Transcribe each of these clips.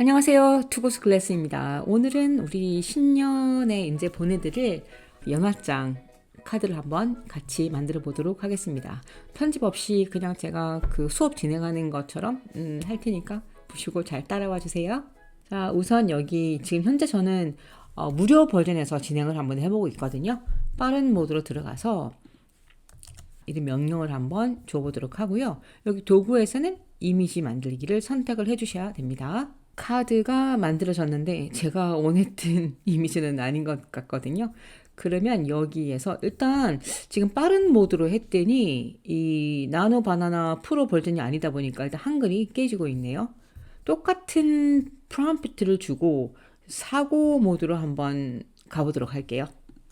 안녕하세요. 투고스 글래스입니다. 오늘은 우리 신년에 이제 보내드릴 연화장 카드를 한번 같이 만들어 보도록 하겠습니다. 편집 없이 그냥 제가 그 수업 진행하는 것처럼 음, 할 테니까 보시고 잘 따라와 주세요. 자, 우선 여기 지금 현재 저는 어, 무료 버전에서 진행을 한번 해보고 있거든요. 빠른 모드로 들어가서 이런 명령을 한번 줘보도록 하고요. 여기 도구에서는 이미지 만들기를 선택을 해주셔야 됩니다. 카드가 만들어졌는데 제가 원했던 이미지는 아닌 것 같거든요. 그러면 여기에서 일단 지금 빠른 모드로 했더니 이 나노 바나나 프로 버전이 아니다 보니까 일단 한글이 깨지고 있네요. 똑같은 프롬프트를 주고 사고 모드로 한번 가보도록 할게요.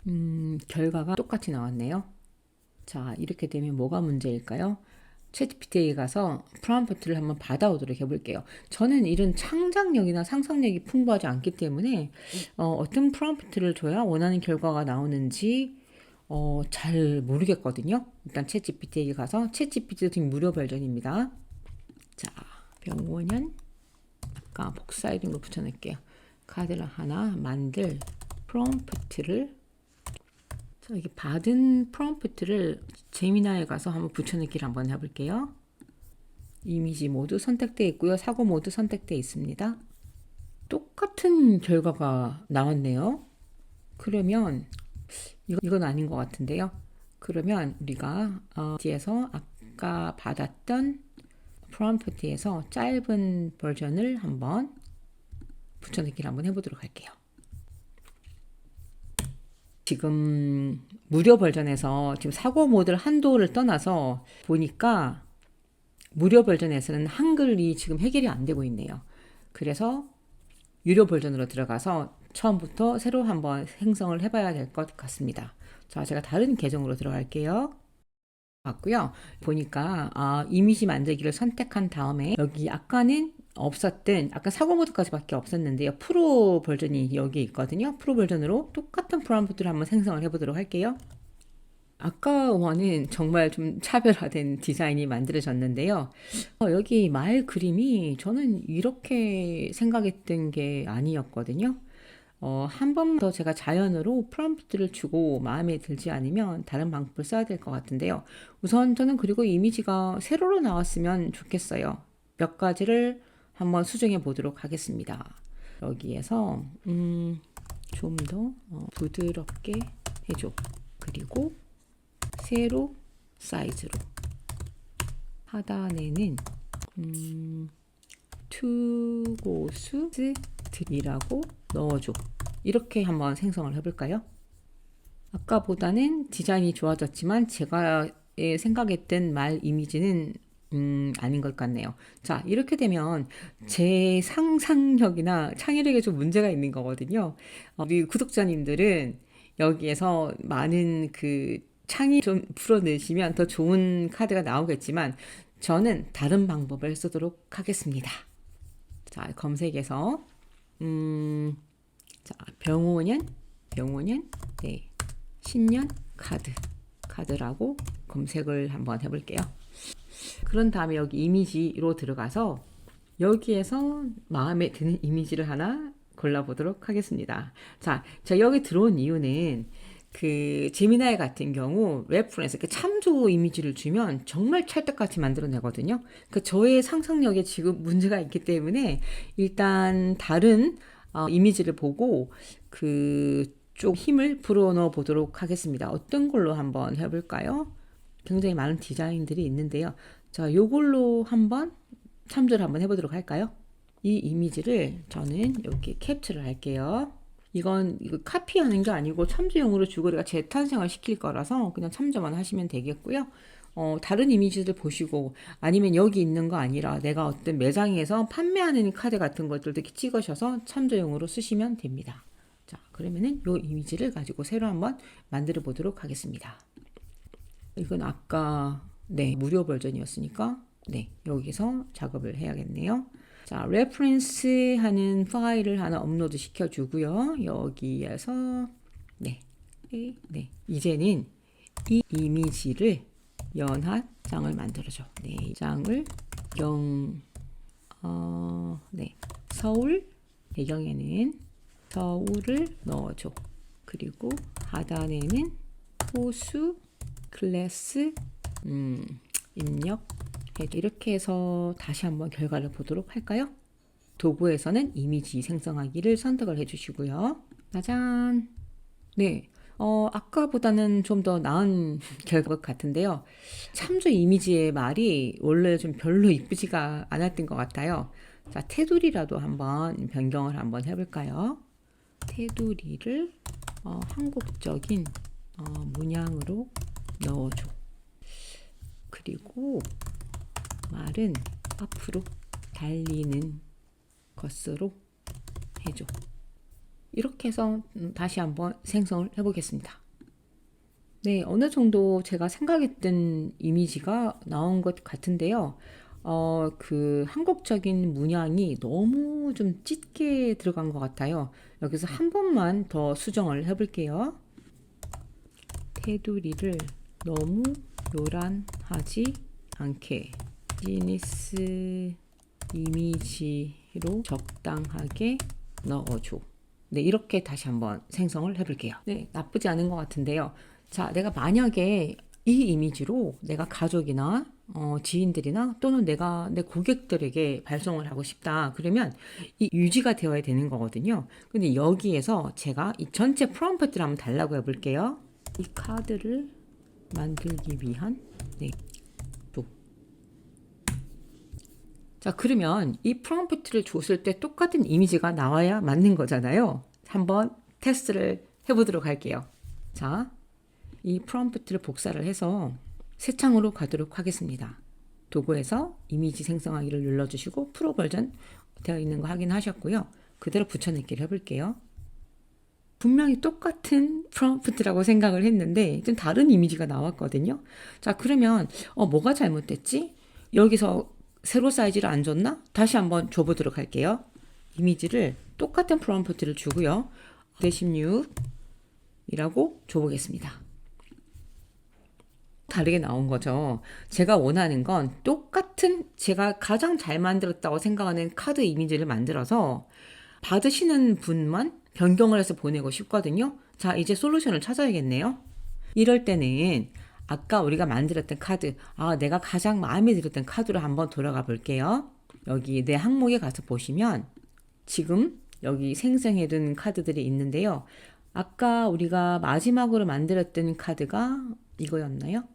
음, 결과가 똑같이 나왔네요. 자, 이렇게 되면 뭐가 문제일까요? 챗GPT에 가서 프롬프트를 한번 받아오도록 해볼게요. 저는 이런 창작력이나 상상력이 풍부하지 않기 때문에 어, 떤 프롬프트를 줘야 원하는 결과가 나오는지 어, 잘 모르겠거든요. 일단 챗GPT에 가서 챗GPT도 지금 무료 버전입니다. 자, 병원연 아까 복사해둔 거 붙여낼게요. 카드를 하나 만들 프롬프트를 자, 여기 받은 프롬프트를 제미나에 가서 한번 붙여넣기를 한번 해볼게요. 이미지 모두 선택되어 있고요. 사고 모두 선택되어 있습니다. 똑같은 결과가 나왔네요. 그러면 이건 아닌 것 같은데요. 그러면 우리가 어, 뒤에서 아까 받았던 프롬프트에서 짧은 버전을 한번 붙여넣기를 한번 해보도록 할게요. 지금 무료 버전에서 지금 사고 모드를 한도를 떠나서 보니까 무료 버전에서는 한글이 지금 해결이 안 되고 있네요. 그래서 유료 버전으로 들어가서 처음부터 새로 한번 생성을 해봐야 될 것 같습니다. 자, 제가 다른 계정으로 들어갈게요. 맞고요. 보니까 아, 이미지 만들기를 선택한 다음에 여기 아까는 없었던 아까 사고 모드까지밖에 없었는데요. 프로 버전이 여기 있거든요. 프로 버전으로 똑같은 프롬프트를 한번 생성을 해보도록 할게요. 아까와는 정말 좀 차별화된 디자인이 만들어졌는데요. 어, 여기 말 그림이 저는 이렇게 생각했던 게 아니었거든요. 어, 한 번 더 제가 자연으로 프롬프트를 주고 마음에 들지 않으면 다른 방법을 써야 될 것 같은데요. 우선 저는 그리고 이미지가 세로로 나왔으면 좋겠어요. 몇 가지를 한번 수정해 보도록 하겠습니다. 여기에서 음, 좀더 어, 부드럽게 해줘. 그리고 세로 사이즈로 하단에는 음, 투고스 드리라고 넣어줘. 이렇게 한번 생성을 해볼까요? 아까보다는 디자인이 좋아졌지만 제가 생각했던 말 이미지는 음, 아닌 것 같네요. 자, 이렇게 되면 제 상상력이나 창의력에 좀 문제가 있는 거거든요. 어, 우리 구독자님들은 여기에서 많은 그 창의 좀 풀어내시면 더 좋은 카드가 나오겠지만 저는 다른 방법을 쓰도록 하겠습니다. 자, 검색에서 음, 자, 병원연, 병원연, 네, 신년 카드, 카드라고 검색을 한번 해볼게요. 그런 다음에 여기 이미지로 들어가서 여기에서 마음에 드는 이미지를 하나 골라보도록 하겠습니다. 자, 자 여기 들어온 이유는 그 제미나이 같은 경우 레퍼런스 그 참조 이미지를 주면 정말 찰떡같이 만들어내거든요. 그 저의 상상력에 지금 문제가 있기 때문에 일단 다른 어, 이미지를 보고 그쪽 힘을 불어넣어 보도록 하겠습니다. 어떤 걸로 한번 해볼까요? 굉장히 많은 디자인들이 있는데요. 자, 요걸로 한번 참조를 한번 해보도록 할까요? 이 이미지를 저는 이렇게 캡처를 할게요. 이건 이거 카피하는 게 아니고 참조용으로 주거리가 재탄생을 시킬 거라서 그냥 참조만 하시면 되겠고요. 어, 다른 이미지들 보시고 아니면 여기 있는 거 아니라 내가 어떤 매장에서 판매하는 카드 같은 것들도 찍으셔서 참조용으로 쓰시면 됩니다. 자, 그러면은 이 이미지를 가지고 새로 한번 만들어 보도록 하겠습니다. 이건 아까 네 무료 버전이었으니까 네 여기서 작업을 해야겠네요. 자 레퍼런스 하는 파일을 하나 업로드 시켜주고요. 여기에서 네, 네 이제는 이 이미지를 연합 장을 만들어줘. 네 장을 영 어, 네 서울 배경에는 서울을 넣어줘. 그리고 하단에는 호수 클래스 음, 입력해 이렇게 해서 다시 한번 결과를 보도록 할까요? 도구에서는 이미지 생성하기를 선택을 해주시고요. 짜잔. 네. 어, 아까보다는 좀 더 나은 결과 같은데요. 참조 이미지의 말이 원래 좀 별로 이쁘지가 않았던 것 같아요. 자, 테두리라도 한번 변경을 한번 해볼까요? 테두리를 어, 한국적인 어, 문양으로 넣어줘. 그리고 말은 앞으로 달리는 것으로 해줘. 이렇게 해서 음, 다시 한번 생성을 해보겠습니다. 네, 어느 정도 제가 생각했던 이미지가 나온 것 같은데요. 어, 그 한국적인 문양이 너무 좀 짙게 들어간 것 같아요. 여기서 한 번만 더 수정을 해볼게요. 테두리를 너무 요란 하지 않게 비즈니스 이미지로 적당하게 넣어줘. 네, 이렇게 다시 한번 생성을 해볼게요. 네, 나쁘지 않은 것 같은데요. 자, 내가 만약에 이 이미지로 내가 가족이나 어, 지인들이나 또는 내가 내 고객들에게 발송을 하고 싶다. 그러면 이 유지가 되어야 되는 거거든요. 근데 여기에서 제가 이 전체 프롬프트를 한번 달라고 해볼게요. 이 카드를 만들기 위한 네, 또. 자, 그러면 이 프롬프트를 줬을 때 똑같은 이미지가 나와야 맞는 거잖아요. 한번 테스트를 해보도록 할게요. 자, 이 프롬프트를 복사를 해서 새 창으로 가도록 하겠습니다. 도구에서 이미지 생성하기를 눌러주시고 프로 버전 되어 있는 거 확인하셨고요. 그대로 붙여넣기를 해볼게요. 분명히 똑같은 프롬프트라고 생각을 했는데 좀 다른 이미지가 나왔거든요. 자 그러면 어, 뭐가 잘못됐지? 여기서 세로 사이즈를 안 줬나? 다시 한번 줘보도록 할게요. 이미지를 똑같은 프롬프트를 주고요. 16이라고 줘보겠습니다. 다르게 나온 거죠. 제가 원하는 건 똑같은 제가 가장 잘 만들었다고 생각하는 카드 이미지를 만들어서 받으시는 분만 변경을 해서 보내고 싶거든요. 자, 이제 솔루션을 찾아야겠네요. 이럴 때는 아까 우리가 만들었던 카드, 아, 내가 가장 마음에 들었던 카드로 한번 돌아가 볼게요. 여기 내 항목에 가서 보시면 지금 여기 생성해둔 카드들이 있는데요. 아까 우리가 마지막으로 만들었던 카드가 이거였나요?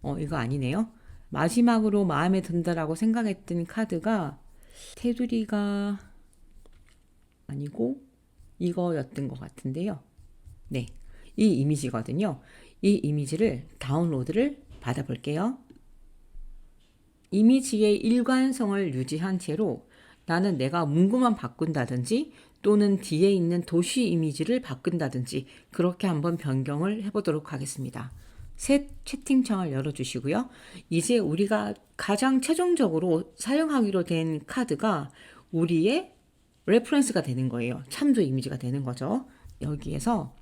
어, 이거 아니네요. 마지막으로 마음에 든다라고 생각했던 카드가 테두리가 아니고 이거였던 것 같은데요. 네. 이 이미지거든요. 이 이미지를 다운로드를 받아볼게요. 이미지의 일관성을 유지한 채로 나는 내가 문구만 바꾼다든지 또는 뒤에 있는 도시 이미지를 바꾼다든지 그렇게 한번 변경을 해보도록 하겠습니다. 새 채팅창을 열어주시고요. 이제 우리가 가장 최종적으로 사용하기로 된 카드가 우리의 레퍼런스가 되는 거예요. 참조 이미지가 되는 거죠. 여기에서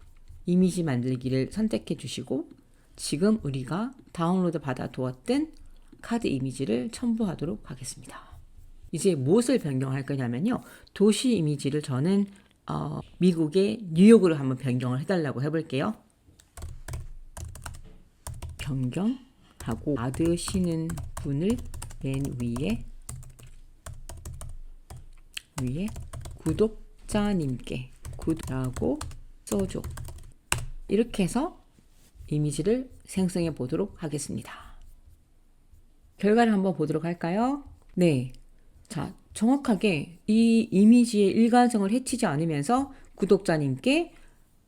이미지 만들기를 선택해 주시고 지금 우리가 다운로드 받아 두었던 카드 이미지를 첨부하도록 하겠습니다. 이제 무엇을 변경할 거냐면요. 도시 이미지를 저는 어, 미국의 뉴욕으로 한번 변경을 해달라고 해볼게요. 변경하고 받으시는 분을 맨 위에 위에 구독자님께 구독하고 써줘. 이렇게 해서 이미지를 생성해 보도록 하겠습니다. 결과를 한번 보도록 할까요? 네. 자, 정확하게 이 이미지의 일관성을 해치지 않으면서 구독자님께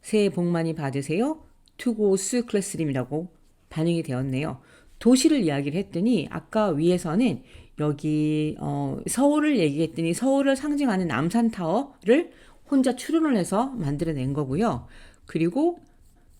새해 복 많이 받으세요. 투고스 클래스림이라고 반영이 되었네요. 도시를 이야기를 했더니 아까 위에서는 여기 어, 서울을 얘기했더니 서울을 상징하는 남산타워를 혼자 추론을 해서 만들어낸 거고요. 그리고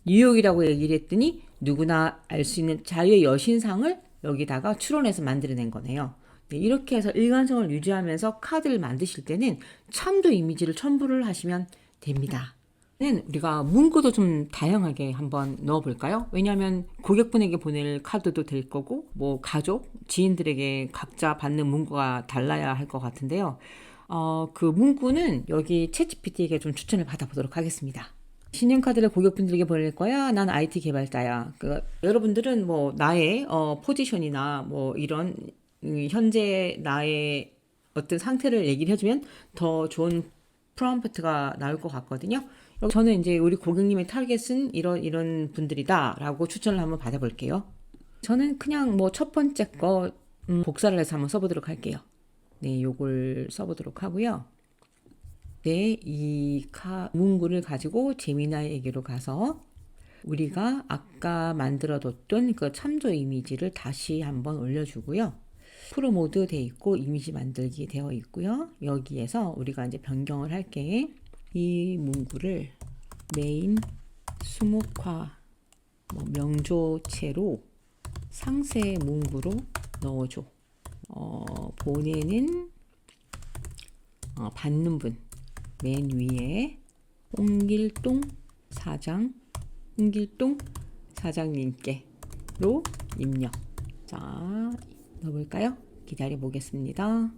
뉴욕이라고 얘기를 했더니 누구나 알 수 있는 자유의 여신상을 여기다가 추론해서 만들어낸 거네요. 네, 이렇게 해서 일관성을 유지하면서 카드를 만드실 때는 참도 이미지를 첨부를 하시면 됩니다. 는 우리가 문구도 좀 다양하게 한번 넣어볼까요? 왜냐하면 고객분에게 보낼 카드도 될 거고, 뭐 가족, 지인들에게 각자 받는 문구가 달라야 할 것 같은데요. 어, 그 문구는 여기 챗GPT에게 좀 추천을 받아보도록 하겠습니다. 신용카드를 고객분들에게 보낼 거야. 난 IT 개발자야. 그, 여러분들은 뭐 나의 어, 포지션이나 뭐 이런 음, 현재 나의 어떤 상태를 얘기를 해주면 더 좋은 프롬프트가 나올 것 같거든요. 저는 이제 우리 고객님의 타겟은 이런 이런 분들이다라고 추천을 한번 받아볼게요. 저는 그냥 뭐 첫 번째 거 음, 복사를 해서 한번 써보도록 할게요. 네, 요걸 써보도록 하고요. 네, 이 카, 문구를 가지고 제미나이에게로 가서 우리가 아까 만들어뒀던 그 참조 이미지를 다시 한번 올려주고요. 프로 모드 돼 있고 이미지 만들기 되어 있고요. 여기에서 우리가 이제 변경을 할 게. 이 문구를 메인 수목화 뭐 명조체로 상세 문구로 넣어줘. 어, 보내는 어, 받는 분 맨 위에 홍길동 사장 홍길동 사장님께로 입력. 자 넣어볼까요? 기다려 보겠습니다.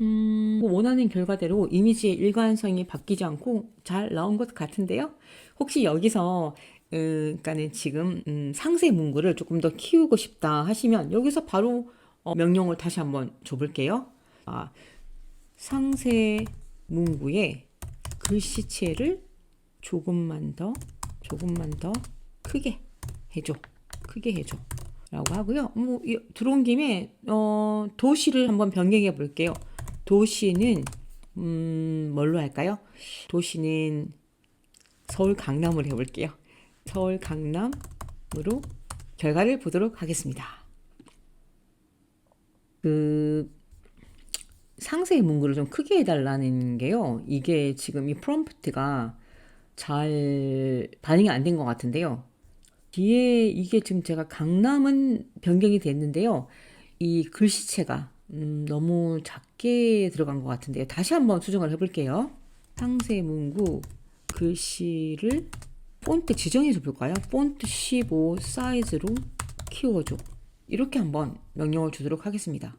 음, 뭐 원하는 결과대로 이미지의 일관성이 바뀌지 않고 잘 나온 것 같은데요. 혹시 여기서 음, 그러니까는 지금 음, 상세 문구를 조금 더 키우고 싶다 하시면 여기서 바로 어, 명령을 다시 한번 줘볼게요. 아, 상세 문구의 글씨체를 조금만 더, 조금만 더 크게 해줘. 크게 해줘. 라고 하고요. 뭐, 이- 들어온 김에, 어, 도시를 한번 변경해 볼게요. 도시는, 음, 뭘로 할까요? 도시는 서울 강남으로 해볼게요. 서울 강남으로 결과를 보도록 하겠습니다. 그, 상세 문구를 좀 크게 해달라는 게요. 이게 지금 이 프롬프트가 잘 반영이 안 된 것 같은데요. 뒤에 이게 지금 제가 강남은 변경이 됐는데요. 이 글씨체가 음, 너무 작게 들어간 것 같은데요. 다시 한번 수정을 해볼게요. 상세 문구 글씨를 폰트 지정해서 볼까요? 폰트 15 사이즈로 키워줘. 이렇게 한번 명령을 주도록 하겠습니다.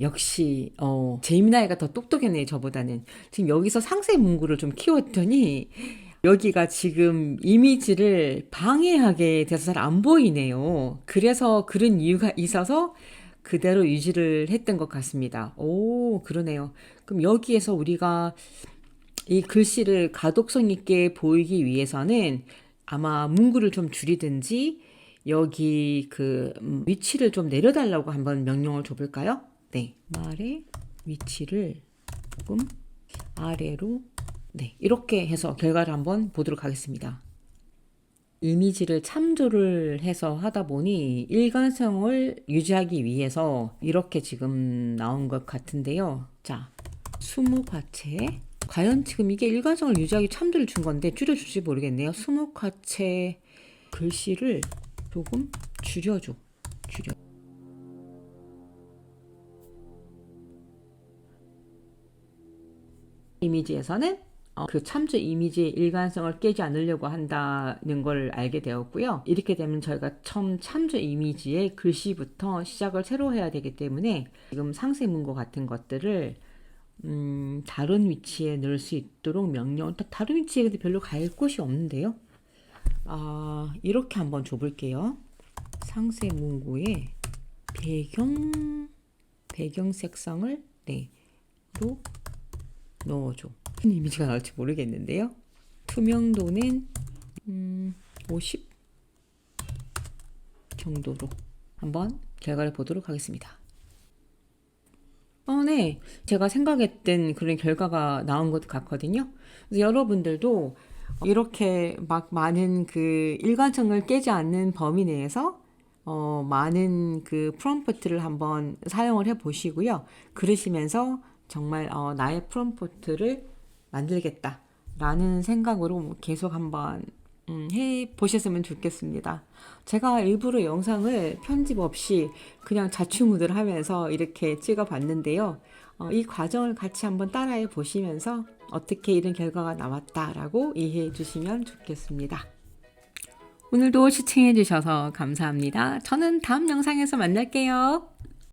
역시 어 제이미나이가 더 똑똑했네 저보다는 지금 여기서 상세 문구를 좀 키웠더니 여기가 지금 이미지를 방해하게 돼서 잘 안 보이네요. 그래서 그런 이유가 있어서 그대로 유지를 했던 것 같습니다. 오 그러네요. 그럼 여기에서 우리가 이 글씨를 가독성 있게 보이기 위해서는 아마 문구를 좀 줄이든지 여기 그 음, 위치를 좀 내려달라고 한번 명령을 줘볼까요? 네, 말의 위치를 조금 아래로 네 이렇게 해서 결과를 한번 보도록 하겠습니다. 이미지를 참조를 해서 하다 보니 일관성을 유지하기 위해서 이렇게 지금 나온 것 같은데요. 자, 수묵화체. 과연 지금 이게 일관성을 유지하기 참조를 준 건데 줄여줄지 모르겠네요. 수묵화체 글씨를 조금 줄여줘. 줄여. 이미지에서는 어, 그 참조 이미지의 일관성을 깨지 않으려고 한다는 걸 알게 되었고요. 이렇게 되면 저희가 처음 참조 이미지의 글씨부터 시작을 새로 해야 되기 때문에 지금 상세 문구 같은 것들을 음, 다른 위치에 넣을 수 있도록 명령. 다른 위치에 별로 갈 곳이 없는데요. 아, 이렇게 한번 줘볼게요. 상세 문구에 배경 배경 색상을 네로 넣어줘. 무슨 이미지가 나올지 모르겠는데요. 투명도는 음, 50 정도로 한번 결과를 보도록 하겠습니다. 어, 네. 제가 생각했던 그런 결과가 나온 것 같거든요. 그래서 여러분들도 이렇게 막 많은 그 일관성을 깨지 않는 범위 내에서 어, 많은 그 프롬프트를 한번 사용을 해 보시고요. 그러시면서 정말 어, 나의 프롬프트를 만들겠다 라는 생각으로 계속 한번 음, 해 보셨으면 좋겠습니다. 제가 일부러 영상을 편집 없이 그냥 자충우들 하면서 이렇게 찍어 봤는데요. 어, 이 과정을 같이 한번 따라해 보시면서 어떻게 이런 결과가 나왔다라고 이해해 주시면 좋겠습니다. 오늘도 시청해 주셔서 감사합니다. 저는 다음 영상에서 만날게요.